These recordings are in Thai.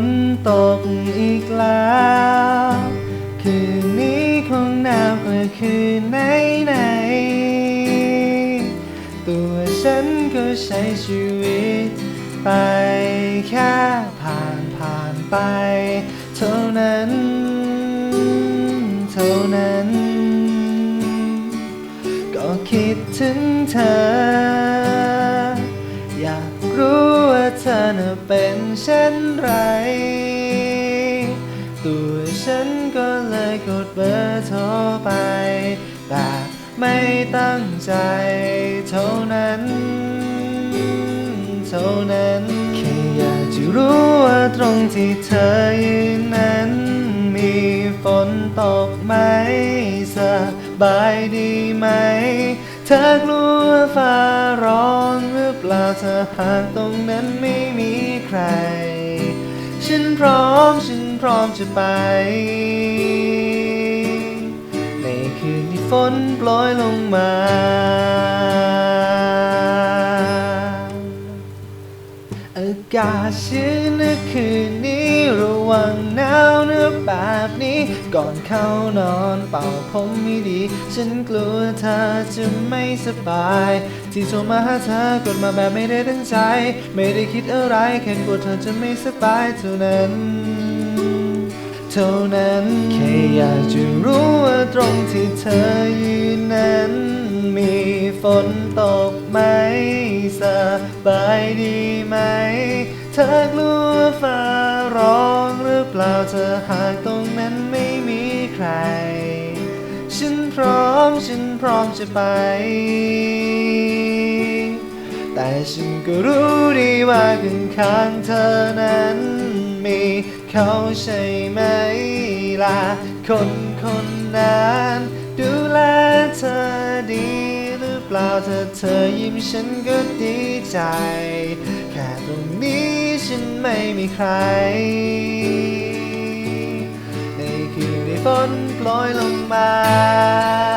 นตกอีกแล้ว คืนนี้คงหนาวกว่าคืนไหนไหนๆตัวฉันก็ใช้ชีวิต ไปแค่ผ่านผ่านไป เท่านั้น เท่านั้น ก็คิดถึงเธอ อน่ะเป็นเช่นไร ตัวฉันก็เลยกดเบอร์โทรไป แบบไม่ตั้งใจเท่านั้น เท่านั้น แค่อยากจะรู้ว่าตรงที่เธอยืนนั้น มีฝนตกไหมสบายดีไหม ธอกลัวฟ้าร้องหรือเปล่าถ้าหากตรงนั้นไม่มีใคร ฉันพร้อมฉันพร้อมจะไป ในคืนที่ฝนโปรยลงมาากาศชื้นในคืนนี้ระวังหนาวเนื้อแบบนี้ ก่อนเข้านอนเป่าผมไม่ดี ฉันกลัวเธอจะไม่สบาย ที่โทรมาหาเธอกดมาแบบไม่ได้ตั้งใจ ไม่ได้คิดอะไรแค่กลัวเธอจะไม่สบายเท่านั้น เท่านั้นแค่อยากจะรู้ว่าตรงที่เธอยืนนั้น มีฝนตกไหมส บายดีไหม เธอกลัวฟ้าร้องหรือเปล่าเธอหากตรงนั้นไม่มีใคร ฉันพร้อมฉันพร้อมจะไป แต่ฉันก็รู้ดีว่าข้างข้างๆเธอนั้นมีเขาใช่ไหมล่ะ คนคนนั้นดูแลเธอดี หรือเปล่าถ้าเธอยิ้มฉันก็ดีใจ แค่ตรงนี้ฉันไม่มีใคร ในคืนที่ฝนโปรยลงมา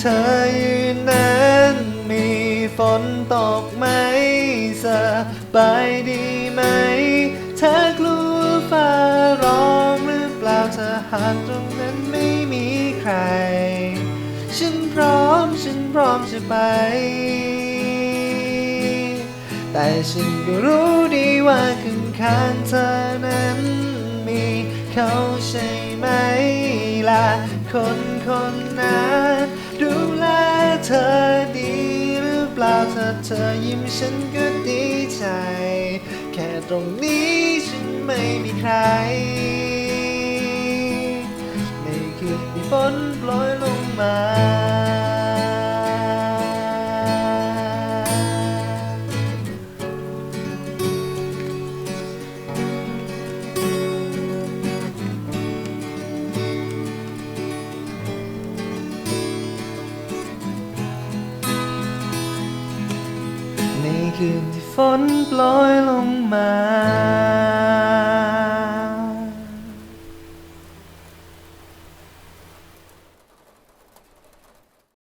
เธอยืนนั้นมีฝนตกไหมสบายดีไหม เธอกลัวฟ้าร้องหรือเปล่าถ้าหากตรงนั้นไม่มีใคร ฉันพร้อมฉันพร้อมจะไปแต่ฉันก็รู้ดีว่าข้างข้างๆเธอนั้นมีเขาใช่ไหมล่ะคนคนนั้น เธอยิ้มฉันก็ดีใจ แค่ตรงนี้ฉันไม่มีใครในคืนที่ฝนโปรยลงมา คืนที่ฝนโปรยลงมา